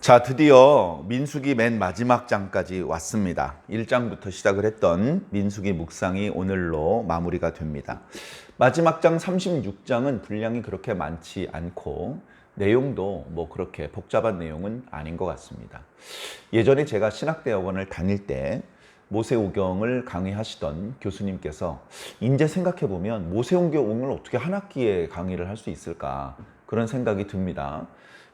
자, 드디어 민수기 맨 마지막 장까지 왔습니다. 1장부터 시작을 했던 민수기 묵상이 오늘로 마무리가 됩니다. 마지막 장 36장은 분량이 그렇게 많지 않고 내용도 뭐 그렇게 복잡한 내용은 아닌 것 같습니다. 예전에 제가 신학대학원을 다닐 때 모세오경을 강의하시던 교수님께서 이제 생각해 보면 모세오경을 어떻게 한 학기에 강의를 할 수 있을까 그런 생각이 듭니다.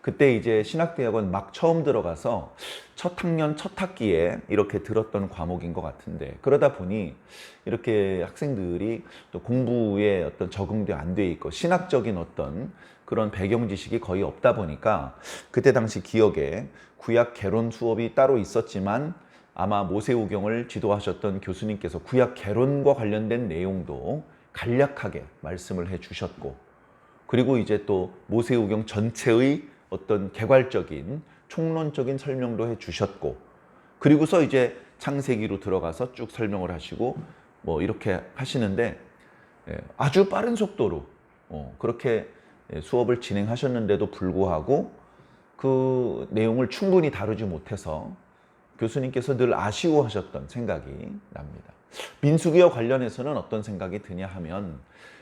그때 이제 신학대학원 막 처음 들어가서 첫 학년 첫 학기에 이렇게 들었던 과목인 것 같은데 그러다 보니 이렇게 학생들이 또 공부에 어떤 적응도 안 돼 있고 신학적인 어떤 그런 배경 지식이 거의 없다 보니까 그때 당시 기억에 구약 개론 수업이 따로 있었지만 아마 모세오경을 지도하셨던 교수님께서 구약 개론과 관련된 내용도 간략하게 말씀을 해 주셨고 그리고 이제 또 모세오경 전체의 어떤 개괄적인 총론적인 설명도 해 주셨고 그리고서 이제 창세기로 들어가서 쭉 설명을 하시고 뭐 이렇게 하시는데 예, 아주 빠른 속도로 어, 그렇게 예, 수업을 진행하셨는데도 불구하고 그 내용을 충분히 다루지 못해서 교수님께서 늘 아쉬워하셨던 생각이 납니다. 민수기와 관련해서는 어떤 생각이 드냐 하면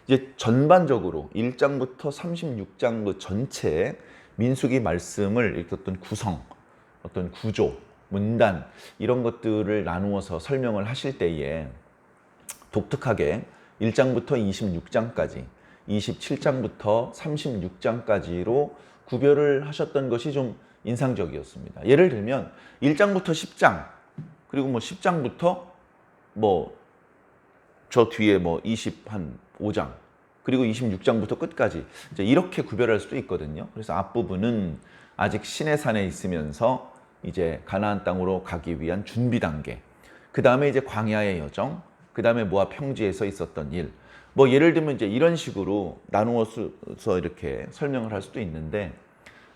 이제 전반적으로 1장부터 36장 그 전체 민수기 말씀을 어떤 구성, 어떤 구조, 문단 이런 것들을 나누어서 설명을 하실 때에 독특하게 1장부터 26장까지, 27장부터 36장까지로 구별을 하셨던 것이 좀 인상적이었습니다. 예를 들면 1장부터 10장, 그리고 뭐 10장부터 뭐 저 뒤에 뭐 20 한 5장, 그리고 26장부터 끝까지 이제 이렇게 구별할 수도 있거든요. 그래서 앞부분은 아직 신의 산에 있으면서 이제 가나안 땅으로 가기 위한 준비 단계. 그 다음에 이제 광야의 여정. 그 다음에 모압 평지에서 있었던 일. 뭐 예를 들면 이제 이런 식으로 나누어서 이렇게 설명을 할 수도 있는데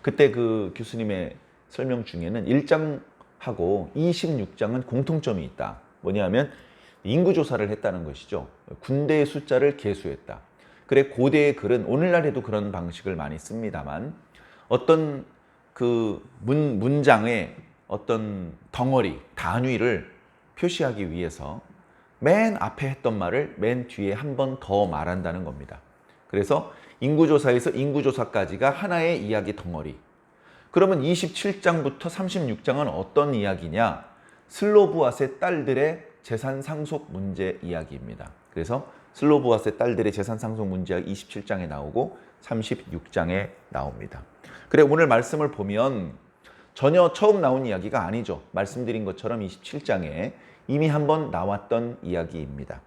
그때 그 교수님의 설명 중에는 1장하고 26장은 공통점이 있다. 뭐냐면 인구 조사를 했다는 것이죠. 군대의 숫자를 계수했다. 그래 고대의 글은 오늘날에도 그런 방식을 많이 씁니다만 어떤 그 문, 문장의 어떤 덩어리, 단위를 표시하기 위해서 맨 앞에 했던 말을 맨 뒤에 한 번 더 말한다는 겁니다. 그래서 인구조사에서 인구조사까지가 하나의 이야기 덩어리. 그러면 27장부터 36장은 어떤 이야기냐? 슬로브앗의 딸들의 재산 상속 문제 이야기입니다. 그래서 슬로브앗의 딸들의 재산 상속 문제가 27장에 나오고 36장에 나옵니다. 그래 오늘 말씀을 보면 전혀 처음 나온 이야기가 아니죠. 말씀드린 것처럼 27장에 이미 한번 나왔던 이야기입니다.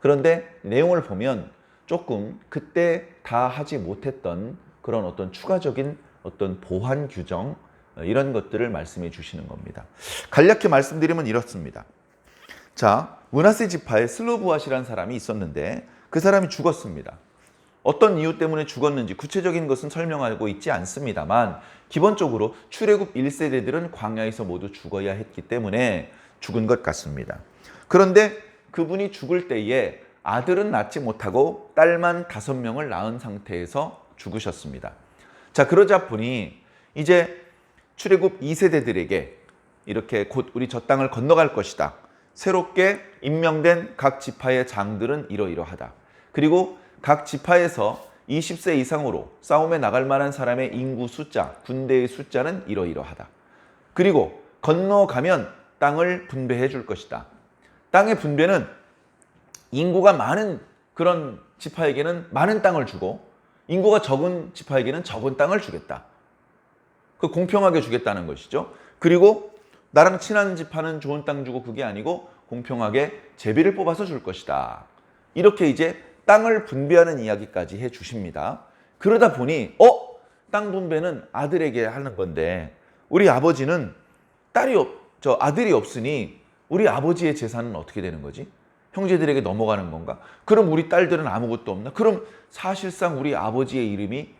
그런데 내용을 보면 조금 그때 다 하지 못했던 그런 어떤 추가적인 어떤 보완 규정 이런 것들을 말씀해 주시는 겁니다. 간략히 말씀드리면 이렇습니다. 자, 문하세 지파에 슬로브앗이라는 사람이 있었는데 그 사람이 죽었습니다. 어떤 이유 때문에 죽었는지 구체적인 것은 설명하고 있지 않습니다만 기본적으로 출애굽 1세대들은 광야에서 모두 죽어야 했기 때문에 죽은 것 같습니다. 그런데 그분이 죽을 때에 아들은 낳지 못하고 딸만 다섯 명을 낳은 상태에서 죽으셨습니다. 자, 그러자 보니 이제 출애굽 2세대들에게 이렇게 곧 우리 저 땅을 건너갈 것이다. 새롭게 임명된 각 지파의 장들은 이러이러하다. 그리고 각 지파에서 20세 이상으로 싸움에 나갈 만한 사람의 인구 숫자, 군대의 숫자는 이러이러하다. 그리고 건너가면 땅을 분배해 줄 것이다. 땅의 분배는 인구가 많은 그런 지파에게는 많은 땅을 주고 인구가 적은 지파에게는 적은 땅을 주겠다. 그 공평하게 주겠다는 것이죠. 그리고 나랑 친한 지파는 좋은 땅 주고 그게 아니고 공평하게 제비를 뽑아서 줄 것이다. 이렇게 이제 땅을 분배하는 이야기까지 해 주십니다. 그러다 보니 어? 땅 분배는 아들에게 하는 건데 우리 아버지는 딸이 없, 저 아들이 없으니 우리 아버지의 재산은 어떻게 되는 거지? 형제들에게 넘어가는 건가? 그럼 우리 딸들은 아무것도 없나? 그럼 사실상 우리 아버지의 이름이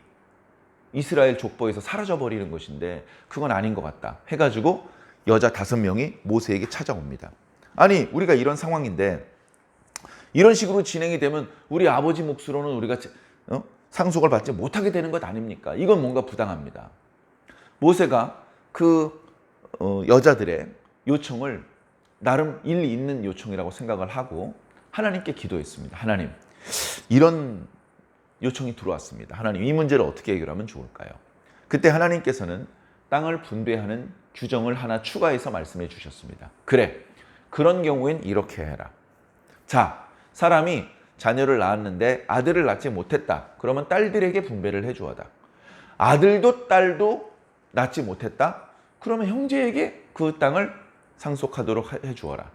이스라엘 족보에서 사라져 버리는 것인데 그건 아닌 것 같다. 해가지고 여자 다섯 명이 모세에게 찾아옵니다. 아니 우리가 이런 상황인데 이런 식으로 진행이 되면 우리 아버지 몫으로는 우리가 어? 상속을 받지 못하게 되는 것 아닙니까? 이건 뭔가 부당합니다. 모세가 그 어, 여자들의 요청을 나름 일리 있는 요청이라고 생각을 하고 하나님께 기도했습니다. 하나님, 이런 요청이 들어왔습니다. 하나님, 이 문제를 어떻게 해결하면 좋을까요? 그때 하나님께서는 땅을 분배하는 규정을 하나 추가해서 말씀해 주셨습니다. 그래, 그런 경우엔 이렇게 해라. 자, 사람이 자녀를 낳았는데 아들을 낳지 못했다. 그러면 딸들에게 분배를 해 주어다. 아들도 딸도 낳지 못했다. 그러면 형제에게 그 땅을 상속하도록 해 주어라.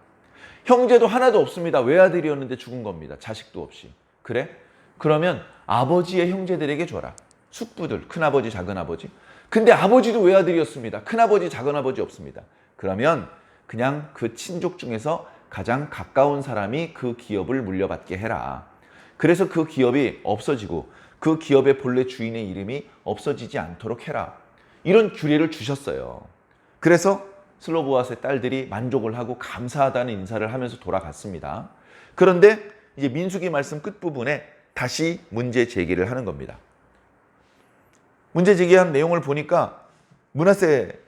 형제도 하나도 없습니다. 외아들이었는데 죽은 겁니다. 자식도 없이. 그래? 그러면 아버지의 형제들에게 줘라. 숙부들, 큰아버지, 작은아버지. 근데 아버지도 외아들이었습니다. 큰아버지, 작은아버지 없습니다. 그러면 그냥 그 친족 중에서 가장 가까운 사람이 그 기업을 물려받게 해라. 그래서 그 기업이 없어지고 그 기업의 본래 주인의 이름이 없어지지 않도록 해라. 이런 규례를 주셨어요. 그래서 슬로보아스의 딸들이 만족을 하고 감사하다는 인사를 하면서 돌아갔습니다. 그런데 이제 민수기 말씀 끝부분에 다시 문제 제기를 하는 겁니다. 문제 제기한 내용을 보니까 문하세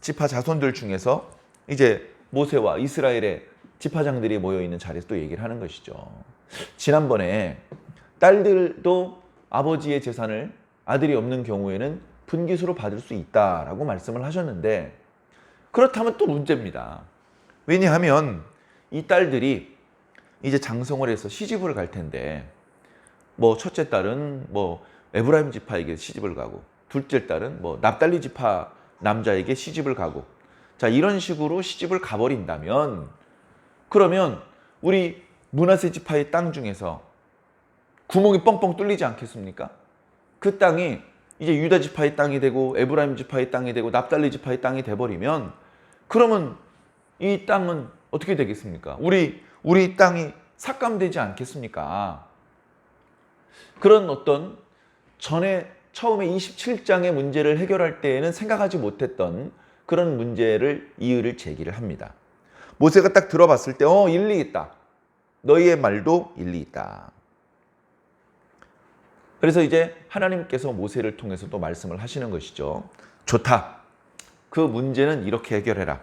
지파 자손들 중에서 이제 모세와 이스라엘의 지파장들이 모여 있는 자리에서 또 얘기를 하는 것이죠. 지난번에 딸들도 아버지의 재산을 아들이 없는 경우에는 분기수로 받을 수 있다라고 말씀을 하셨는데 그렇다면 또 문제입니다. 왜냐하면 이 딸들이 이제 장성을 해서 시집을 갈 텐데 뭐 첫째 딸은 뭐 에브라임 지파에게 시집을 가고 둘째 딸은 뭐 납달리 지파 남자에게 시집을 가고 자 이런 식으로 시집을 가버린다면 그러면 우리 문하세 지파의 땅 중에서 구멍이 뻥뻥 뚫리지 않겠습니까? 그 땅이 이제 유다 지파의 땅이 되고 에브라임 지파의 땅이 되고 납달리 지파의 땅이 돼버리면 그러면 이 땅은 어떻게 되겠습니까? 우리 우리 땅이 삭감되지 않겠습니까? 그런 어떤 전에 처음에 27장의 문제를 해결할 때에는 생각하지 못했던 그런 문제를 이유를 제기를 합니다. 모세가 딱 들어봤을 때, 어, 일리 있다. 너희의 말도 일리 있다. 그래서 이제 하나님께서 모세를 통해서 또 말씀을 하시는 것이죠. 좋다. 그 문제는 이렇게 해결해라.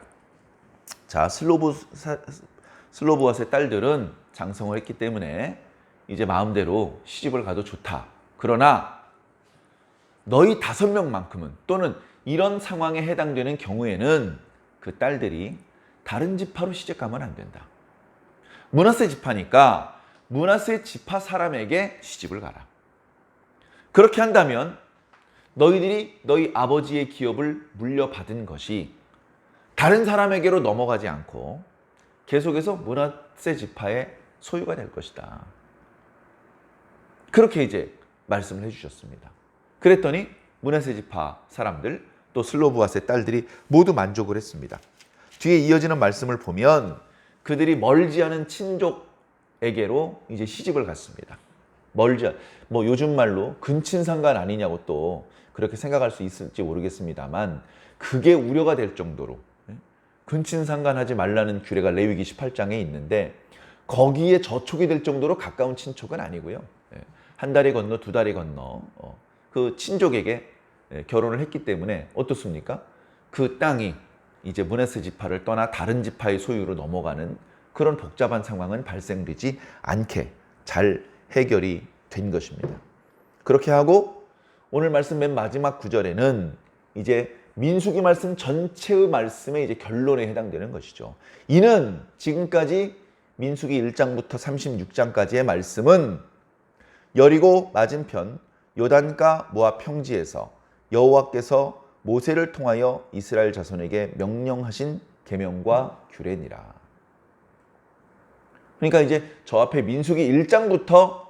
자, 슬로브, 슬로브아스의 딸들은 장성을 했기 때문에 이제 마음대로 시집을 가도 좋다. 그러나 너희 다섯 명만큼은 또는 이런 상황에 해당되는 경우에는 그 딸들이 다른 지파로 시집 가면 안 된다. 문하세 지파니까 문하세 지파 사람에게 시집을 가라. 그렇게 한다면 너희들이 너희 아버지의 기업을 물려받은 것이 다른 사람에게로 넘어가지 않고 계속해서 문하세 지파의 소유가 될 것이다. 그렇게 이제 말씀을 해주셨습니다. 그랬더니 문하세 지파 사람들 또 슬로브아스의 딸들이 모두 만족을 했습니다. 뒤에 이어지는 말씀을 보면 그들이 멀지 않은 친족에게로 이제 시집을 갔습니다. 멀지 않, 뭐 요즘 말로 근친상간 아니냐고 또 그렇게 생각할 수 있을지 모르겠습니다만 그게 우려가 될 정도로 예? 근친상간하지 말라는 규례가 레위기 18장에 있는데 거기에 저촉이 될 정도로 가까운 친척은 아니고요. 예. 한 달이 건너 두 달이 건너 어, 그 친족에게 예, 결혼을 했기 때문에 어떻습니까? 그 땅이 이제 문하세 지파를 떠나 다른 지파의 소유로 넘어가는 그런 복잡한 상황은 발생되지 않게 잘 해결이 된 것입니다. 그렇게 하고 오늘 말씀 맨 마지막 구절에는 이제 민수기 말씀 전체의 말씀의 이제 결론에 해당되는 것이죠. 이는 지금까지 민수기 1장부터 36장까지의 말씀은 여리고 맞은편 요단가 모압 평지에서 여호와께서 모세를 통하여 이스라엘 자손에게 명령하신 계명과 규례니라. 그러니까 이제 저 앞에 민수기 1장부터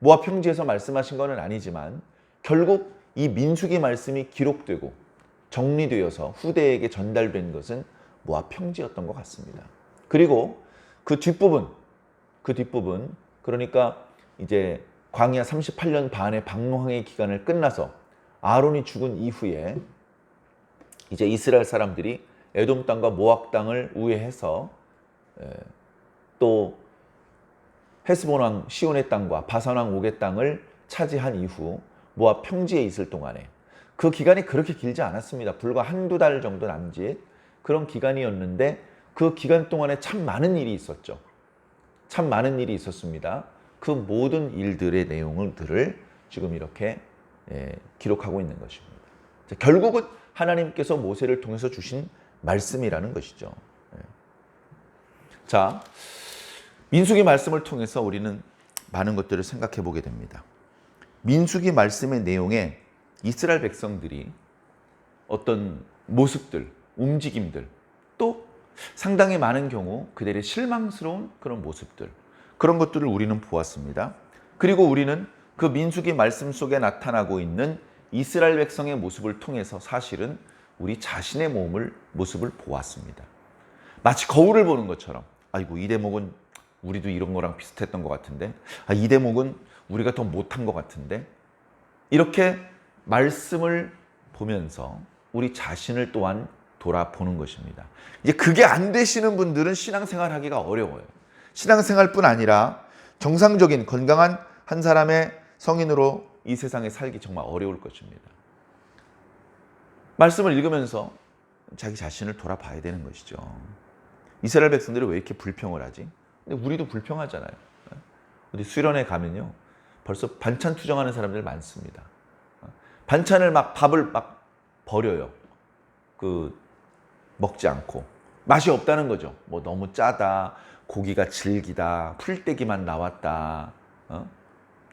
모압 평지에서 말씀하신 것은 아니지만 결국 이 민수기 말씀이 기록되고 정리되어서 후대에게 전달된 것은 모압 평지였던 것 같습니다. 그리고 그 뒷부분, 그 뒷부분, 그러니까 이제 광야 38년 반의 방황의 기간을 끝나서 아론이 죽은 이후에 이제 이스라엘 사람들이 에돔 땅과 모압 땅을 우회해서 또 헤스본 왕 시온의 땅과 바산 왕 옥의 땅을 차지한 이후 모압 평지에 있을 동안에 그 기간이 그렇게 길지 않았습니다. 불과 한두 달 정도 남짓 그런 기간이었는데 그 기간 동안에 참 많은 일이 있었죠. 참 많은 일이 있었습니다. 그 모든 일들의 내용들을 지금 이렇게 예, 기록하고 있는 것입니다. 자, 결국은 하나님께서 모세를 통해서 주신 말씀이라는 것이죠. 예. 자, 민수기 말씀을 통해서 우리는 많은 것들을 생각해 보게 됩니다. 민수기 말씀의 내용에 이스라엘 백성들이 어떤 모습들, 움직임들, 또 상당히 많은 경우 그들의 실망스러운 그런 모습들, 그런 것들을 우리는 보았습니다. 그리고 우리는 그 민수기 말씀 속에 나타나고 있는 이스라엘 백성의 모습을 통해서 사실은 우리 자신의 몸을 모습을 보았습니다. 마치 거울을 보는 것처럼 아이고 이 대목은 우리도 이런 거랑 비슷했던 것 같은데 아, 이 대목은 우리가 더 못한 것 같은데 이렇게 말씀을 보면서 우리 자신을 또한 돌아보는 것입니다. 이제 그게 안 되시는 분들은 신앙생활 하기가 어려워요. 신앙생활뿐 아니라 정상적인 건강한 한 사람의 성인으로 이 세상에 살기 정말 어려울 것입니다. 말씀을 읽으면서 자기 자신을 돌아봐야 되는 것이죠. 이스라엘 백성들이 왜 이렇게 불평을 하지? 근데 우리도 불평하잖아요. 어디 수련회 가면요. 벌써 반찬 투정하는 사람들 많습니다. 반찬을 막 밥을 막 버려요. 그 먹지 않고 맛이 없다는 거죠. 뭐 너무 짜다, 고기가 질기다, 풀떼기만 나왔다. 어?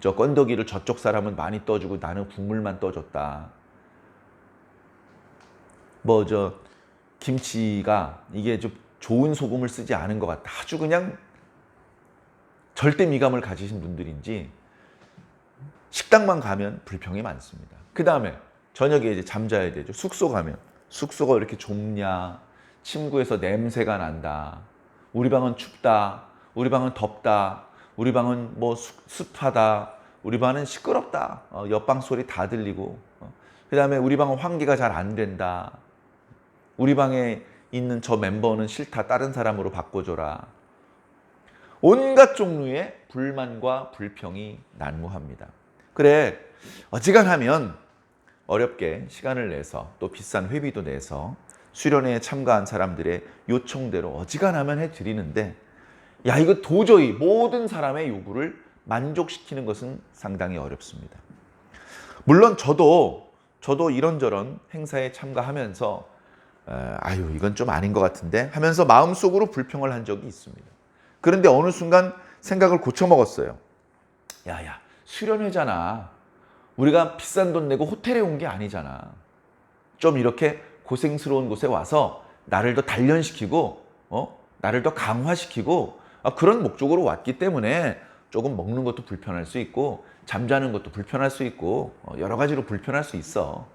저 건더기를 저쪽 사람은 많이 떠주고 나는 국물만 떠줬다. 뭐 저 김치가 이게 좀 좋은 소금을 쓰지 않은 것 같다. 아주 그냥 절대 미감을 가지신 분들인지 식당만 가면 불평이 많습니다. 그 다음에 저녁에 이제 잠자야 되죠. 숙소 가면 숙소가 이렇게 좁냐, 침구에서 냄새가 난다. 우리 방은 춥다. 우리 방은 덥다. 우리 방은 뭐 습- 습하다. 우리 방은 시끄럽다. 어, 옆방 소리 다 들리고. 어. 그 다음에 우리 방은 환기가 잘 안 된다. 우리 방에 있는 저 멤버는 싫다. 다른 사람으로 바꿔줘라. 온갖 종류의 불만과 불평이 난무합니다. 그래, 어지간하면 어렵게 시간을 내서 또 비싼 회비도 내서 수련회에 참가한 사람들의 요청대로 어지간하면 해드리는데 야, 이거 도저히 모든 사람의 요구를 만족시키는 것은 상당히 어렵습니다. 물론 저도 저도 이런저런 행사에 참가하면서 에, 아유 이건 좀 아닌 것 같은데 하면서 마음속으로 불평을 한 적이 있습니다. 그런데 어느 순간 생각을 고쳐 먹었어요. 야야 수련회잖아. 우리가 비싼 돈 내고 호텔에 온 게 아니잖아. 좀 이렇게 고생스러운 곳에 와서 나를 더 단련시키고 어 나를 더 강화시키고 아, 그런 목적으로 왔기 때문에 조금 먹는 것도 불편할 수 있고 잠자는 것도 불편할 수 있고 어, 여러 가지로 불편할 수 있어.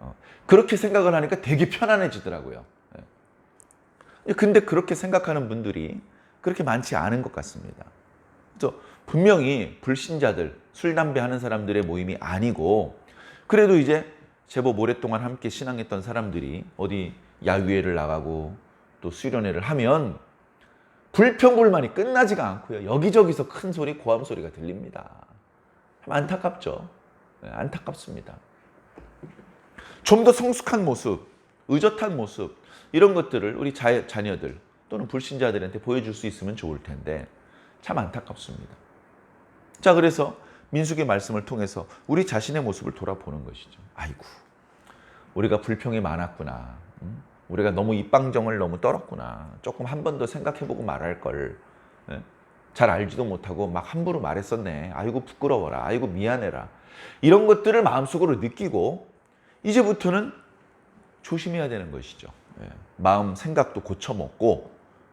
어, 그렇게 생각을 하니까 되게 편안해지더라고요. 예. 근데 그렇게 생각하는 분들이 그렇게 많지 않은 것 같습니다. 그래서 분명히 불신자들, 술, 담배 하는 사람들의 모임이 아니고 그래도 이제 제법 오랫동안 함께 신앙했던 사람들이 어디 야유회를 나가고 또 수련회를 하면 불평불만이 끝나지가 않고요. 여기저기서 큰 소리, 고함 소리가 들립니다. 참 안타깝죠. 네, 안타깝습니다. 좀 더 성숙한 모습, 의젓한 모습 이런 것들을 우리 자, 자녀들 또는 불신자들한테 보여줄 수 있으면 좋을 텐데 참 안타깝습니다. 자 그래서 민숙의 말씀을 통해서 우리 자신의 모습을 돌아보는 것이죠. 아이고 우리가 불평이 많았구나. 음? 우리가 너무 입방정을 너무 떨었구나. 조금 한 번 더 생각해보고 말할 걸. 예? 잘 알지도 못하고 막 함부로 말했었네. 아이고 부끄러워라. 아이고 미안해라. 이런 것들을 마음속으로 느끼고 이제부터는 조심해야 되는 것이죠. 예. 마음 생각도 고쳐먹고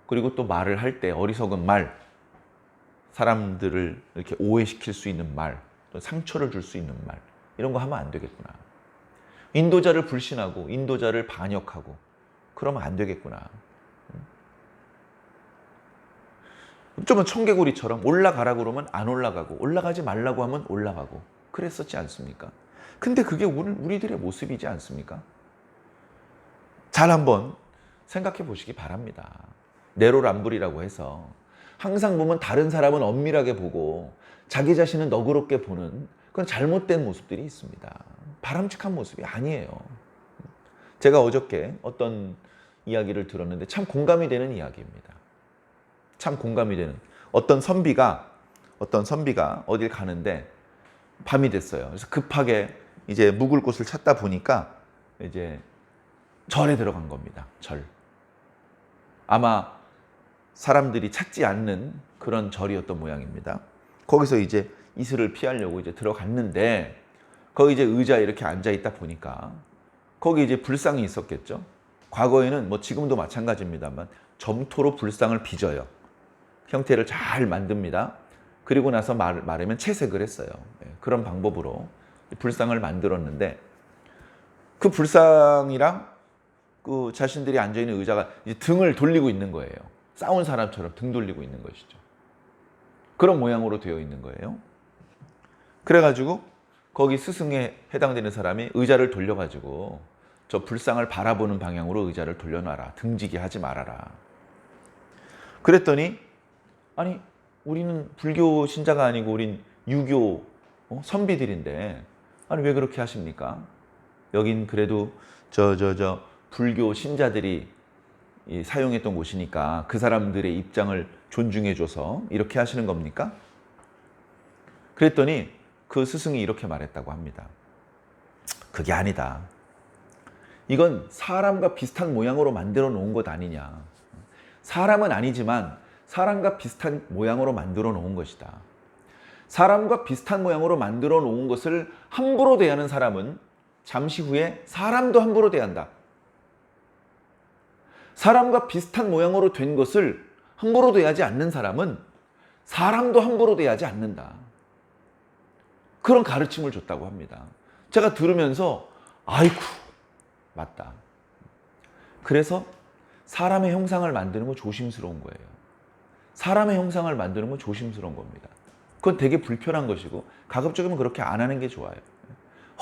그리고 또 말을 할 때 어리석은 말, 사람들을 이렇게 오해시킬 수 있는 말, 또 상처를 줄 수 있는 말 이런 거 하면 안 되겠구나. 인도자를 불신하고 인도자를 반역하고 그러면 안 되겠구나. 좀은 청개구리처럼 올라가라 그러면 안 올라가고 올라가지 말라고 하면 올라가고 그랬었지 않습니까? 근데 그게 우리들의 모습이지 않습니까? 잘 한번 생각해 보시기 바랍니다. 내로남불이라고 해서 항상 보면 다른 사람은 엄밀하게 보고 자기 자신은 너그럽게 보는 그건 잘못된 모습들이 있습니다. 바람직한 모습이 아니에요. 제가 어저께 어떤 이야기를 들었는데 참 공감이 되는 이야기입니다. 참 공감이 되는 어떤 선비가 어떤 선비가 어딜 가는데 밤이 됐어요. 그래서 급하게 이제 묵을 곳을 찾다 보니까 이제 절에 들어간 겁니다. 절. 아마 사람들이 찾지 않는 그런 절이었던 모양입니다. 거기서 이제 이슬을 피하려고 이제 들어갔는데 거기 이제 의자에 이렇게 앉아 있다 보니까 거기 이제 불상이 있었겠죠. 과거에는 뭐 지금도 마찬가지입니다만 점토로 불상을 빚어요. 형태를 잘 만듭니다. 그리고 나서 말, 말하면 채색을 했어요. 예, 그런 방법으로 불상을 만들었는데 그 불상이랑 그 자신들이 앉아 있는 의자가 등을 돌리고 있는 거예요. 싸운 사람처럼 등 돌리고 있는 것이죠. 그런 모양으로 되어 있는 거예요. 그래가지고 거기 스승에 해당되는 사람이 의자를 돌려가지고 저 불상을 바라보는 방향으로 의자를 돌려놔라. 등지게 하지 말아라. 그랬더니 아니 우리는 불교 신자가 아니고 우린 유교 어? 선비들인데 아니 왜 그렇게 하십니까? 여긴 그래도 저 저 저 불교 신자들이 이 사용했던 곳이니까 그 사람들의 입장을 존중해줘서 이렇게 하시는 겁니까? 그랬더니 그 스승이 이렇게 말했다고 합니다. 그게 아니다. 이건 사람과 비슷한 모양으로 만들어 놓은 것 아니냐. 사람은 아니지만 사람과 비슷한 모양으로 만들어 놓은 것이다. 사람과 비슷한 모양으로 만들어 놓은 것을 함부로 대하는 사람은 잠시 후에 사람도 함부로 대한다. 사람과 비슷한 모양으로 된 것을 함부로 대하지 않는 사람은 사람도 함부로 대하지 않는다. 그런 가르침을 줬다고 합니다. 제가 들으면서 아이쿠 맞다. 그래서 사람의 형상을 만드는 건 조심스러운 거예요. 사람의 형상을 만드는 건 조심스러운 겁니다. 그건 되게 불편한 것이고 가급적이면 그렇게 안 하는 게 좋아요.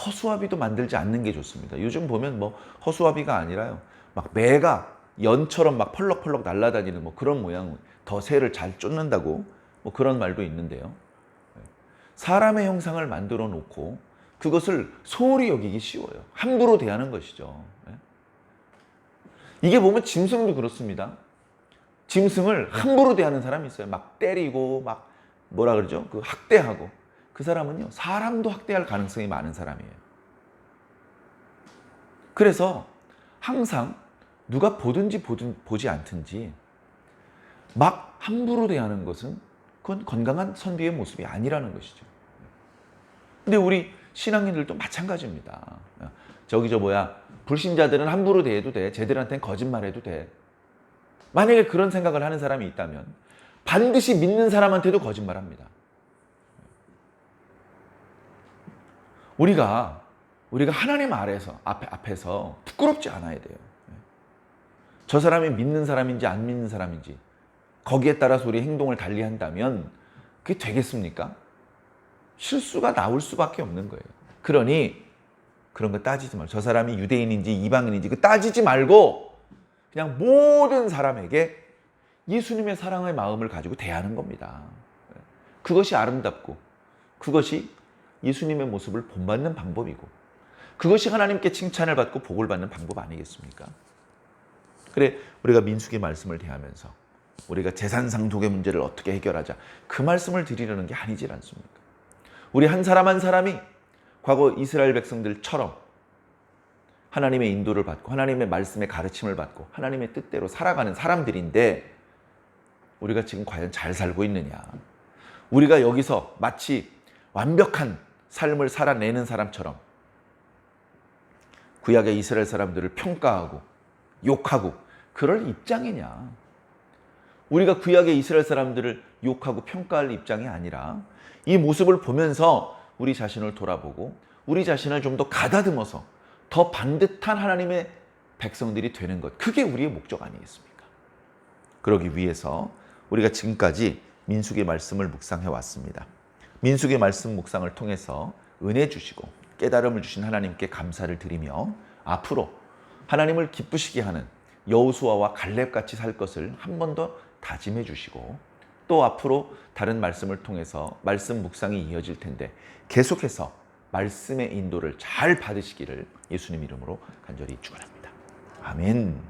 허수아비도 만들지 않는 게 좋습니다. 요즘 보면 뭐 허수아비가 아니라요. 막 매가 연처럼 막 펄럭펄럭 날아다니는 뭐 그런 모양, 더 새를 잘 쫓는다고 뭐 그런 말도 있는데요. 사람의 형상을 만들어 놓고 그것을 소홀히 여기기 쉬워요. 함부로 대하는 것이죠. 이게 보면 짐승도 그렇습니다. 짐승을 함부로 대하는 사람이 있어요. 막 때리고 막 뭐라 그러죠? 그 학대하고 그 사람은요 사람도 학대할 가능성이 많은 사람이에요. 그래서 항상 누가 보든지 보든 보지 않든지 막 함부로 대하는 것은 그건 건강한 선비의 모습이 아니라는 것이죠. 근데 우리 신앙인들도 마찬가지입니다. 저기 저 뭐야 불신자들은 함부로 대해도 돼. 쟤들한테는 거짓말해도 돼. 만약에 그런 생각을 하는 사람이 있다면 반드시 믿는 사람한테도 거짓말합니다. 우리가 우리가 하나님 아래서 앞에 앞에서 부끄럽지 않아야 돼요. 저 사람이 믿는 사람인지 안 믿는 사람인지 거기에 따라서 우리 행동을 달리 한다면 그게 되겠습니까? 실수가 나올 수밖에 없는 거예요. 그러니 그런 거 따지지 말고 저 사람이 유대인인지 이방인인지 그 따지지 말고 그냥 모든 사람에게 예수님의 사랑의 마음을 가지고 대하는 겁니다. 그것이 아름답고 그것이 예수님의 모습을 본받는 방법이고 그것이 하나님께 칭찬을 받고 복을 받는 방법 아니겠습니까? 그래 우리가 민숙의 말씀을 대하면서 우리가 재산상 독의 문제를 어떻게 해결하자 그 말씀을 드리려는 게 아니지 않습니까? 우리 한 사람 한 사람이 과거 이스라엘 백성들처럼 하나님의 인도를 받고 하나님의 말씀의 가르침을 받고 하나님의 뜻대로 살아가는 사람들인데 우리가 지금 과연 잘 살고 있느냐? 우리가 여기서 마치 완벽한 삶을 살아내는 사람처럼 구약의 이스라엘 사람들을 평가하고 욕하고 그럴 입장이냐? 우리가 구약의 이스라엘 사람들을 욕하고 평가할 입장이 아니라 이 모습을 보면서 우리 자신을 돌아보고 우리 자신을 좀 더 가다듬어서 더 반듯한 하나님의 백성들이 되는 것. 그게 우리의 목적 아니겠습니까? 그러기 위해서 우리가 지금까지 민숙의 말씀을 묵상해 왔습니다. 민숙의 말씀 묵상을 통해서 은혜 주시고 깨달음을 주신 하나님께 감사를 드리며 앞으로 하나님을 기쁘시게 하는 여우수아와 갈렙 같이 살 것을 한 번 더 다짐해 주시고 또 앞으로 다른 말씀을 통해서 말씀 묵상이 이어질 텐데 계속해서 말씀의 인도를 잘 받으시기를 예수님 이름으로 간절히 축원합니다. 아멘.